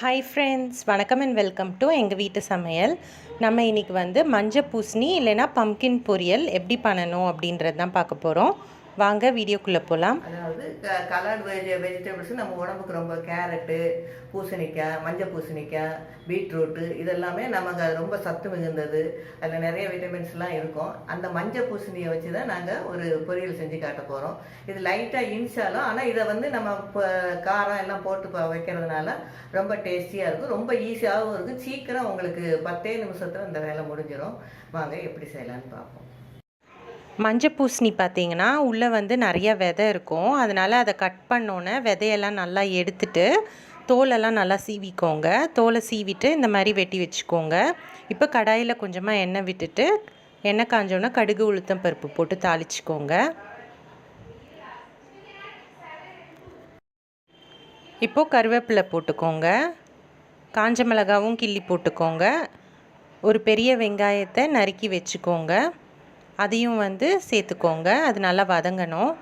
Hi friends வணக்கம் and welcome to எங்கள் வீட்டு சமையல். நம்ம இன்றைக்கி வந்து மஞ்சள் பூசணி இல்லைன்னா பம்கின் பொரியல் எப்படி பண்ணணும் அப்படின்றது தான் பார்க்க போகிறோம் வாங்க வீடியோக்குள்ளே போகலாம் அதாவது கலர் வெஜி வெஜிடபிள்ஸ் நம்ம உடம்புக்கு ரொம்ப கேரட்டு பூசணிக்காய் மஞ்சள் பூசணிக்காய் பீட்ரூட்டு இதெல்லாமே நமக்கு அது ரொம்ப சத்து மிகுந்தது. அதில் நிறைய விட்டமின்ஸ்லாம் இருக்கும். அந்த மஞ்சள் பூசணியை வச்சு தான் நாங்கள் ஒரு பொரியல் செஞ்சு காட்ட போகிறோம் இது லைட்டாக இன்சாலும் ஆனால் இதை வந்து நம்ம இப்போ காரம் எல்லாம் போட்டு ப- வைக்கிறதுனால ரொம்ப டேஸ்டியாக இருக்கும். ரொம்ப ஈஸியாகவும் இருக்கும். சீக்கிரம் உங்களுக்கு பத்தே நிமிஷத்தில் அந்த வேலை முடிஞ்சிடும் வாங்க எப்படி செய்யலான்னு பார்ப்போம். மஞ்சள் பூசணி பார்த்தீங்கன்னா உள்ளே வந்து நிறைய விதை இருக்கும். அதனால் அதை கட் பண்ணோன்னே விதையெல்லாம் நல்லா எடுத்துட்டு தோலெல்லாம் நல்லா சீவிக்கோங்க. தோலை சீவிட்டு இந்த மாதிரி வெட்டி வச்சுக்கோங்க. இப்போ கடாயில் கொஞ்சமாக எண்ணெய் விட்டுட்டு எண்ணெய் காஞ்சோன்னே கடுகு உளுத்தம் பருப்பு போட்டு தாளிச்சுக்கோங்க. இப்போது கருவேப்பிலை போட்டுக்கோங்க. காஞ்ச மிளகாவும் கிள்ளி போட்டுக்கோங்க. ஒரு பெரிய வெங்காயத்தை நறுக்கி வச்சுக்கோங்க. அதையும் வந்து சேர்த்துக்கோங்க. அது நல்லா வதங்கணும்.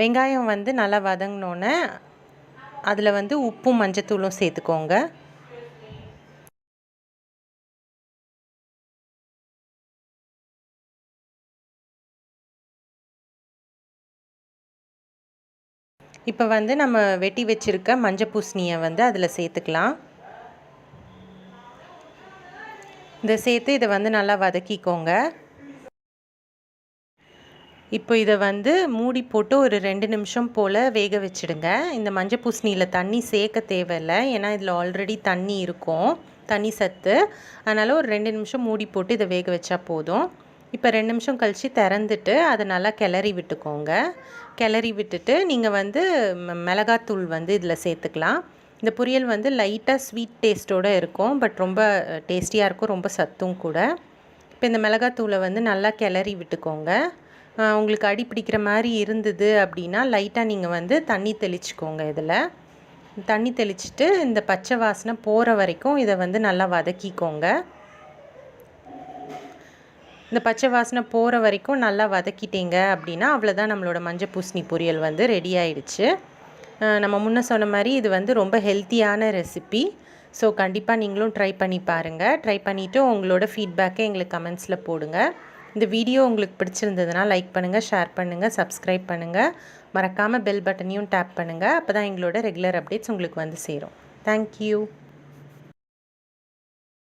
வெங்காயம் வந்து நல்லா வதங்கினோன்னே அதில் வந்து உப்பும் மஞ்சத்தூளும் சேர்த்துக்கோங்க. இப்போ வந்து நம்ம வெட்டி வச்சுருக்க மஞ்சள் பூசணியை வந்து அதில் சேர்த்துக்கலாம். இதை சேர்த்து இதை வந்து நல்லா வதக்கிக்கோங்க. இப்போ இதை வந்து மூடி போட்டு ஒரு ரெண்டு நிமிஷம் போல் வேக வச்சிடுங்க. இந்த மஞ்சள் பூசணியில் தண்ணி சேர்க்க தேவையில்லை. ஏன்னா இதில் ஆல்ரெடி தண்ணி இருக்கும். தண்ணி சத்து. அதனால் ஒரு ரெண்டு நிமிஷம் மூடி போட்டு இதை வேக வச்சா போதும். இப்போ ரெண்டு நிமிஷம் கழித்து திறந்துட்டு அதை நல்லா கிளறி விட்டுக்கோங்க. கிளறி விட்டுட்டு நீங்கள் வந்து மிளகாத்தூள் வந்து இதில் சேர்த்துக்கலாம். இந்த பொரியல் வந்து லைட்டாக ஸ்வீட் டேஸ்ட்டோடு இருக்கும் பட் ரொம்ப டேஸ்டியாக இருக்கும் ரொம்ப சத்தும் கூட. இப்போ இந்த மிளகாத்தூளை வந்து நல்லா கிளறி விட்டுக்கோங்க. உங்களுக்கு அடி பிடிக்கிற மாதிரி இருந்தது அப்படின்னா லைட்டாக நீங்கள் வந்து தண்ணி தெளிச்சுக்கோங்க இதில். தண்ணி தெளிச்சிட்டு இந்த பச்சை வாசனை போகிற வரைக்கும் இதை வந்து நல்லா வதக்கிக்கோங்க. இந்த பச்சை வாசனை போகிற வரைக்கும் நல்லா வதக்கிட்டீங்க அப்படின்னா அவ்வளோதான் நம்மளோட மஞ்சள் பூசணி பொரியல் வந்து ரெடி ஆயிடுச்சு. நம்ம முன்ன சொன்ன மாதிரி இது வந்து ரொம்ப ஹெல்த்தியான ரெசிபி ஸோ கண்டிப்பாக நீங்களும் ட்ரை பண்ணி பாருங்கள் ட்ரை பண்ணிவிட்டு உங்களோட ஃபீட்பேக்கை எங்களுக்கு கமெண்ட்ஸில் போடுங்க. இந்த வீடியோ உங்களுக்கு பிடிச்சிருந்ததுன்னா லைக் பண்ணுங்கள் ஷேர் பண்ணுங்கள் சப்ஸ்கிரைப் பண்ணுங்கள் மறக்காமல் பெல் பட்டனையும் டேப் பண்ணுங்கள் அப்போ தான் எங்களோட ரெகுலர் அப்டேட்ஸ் உங்களுக்கு வந்து சேரும். தேங்க்யூ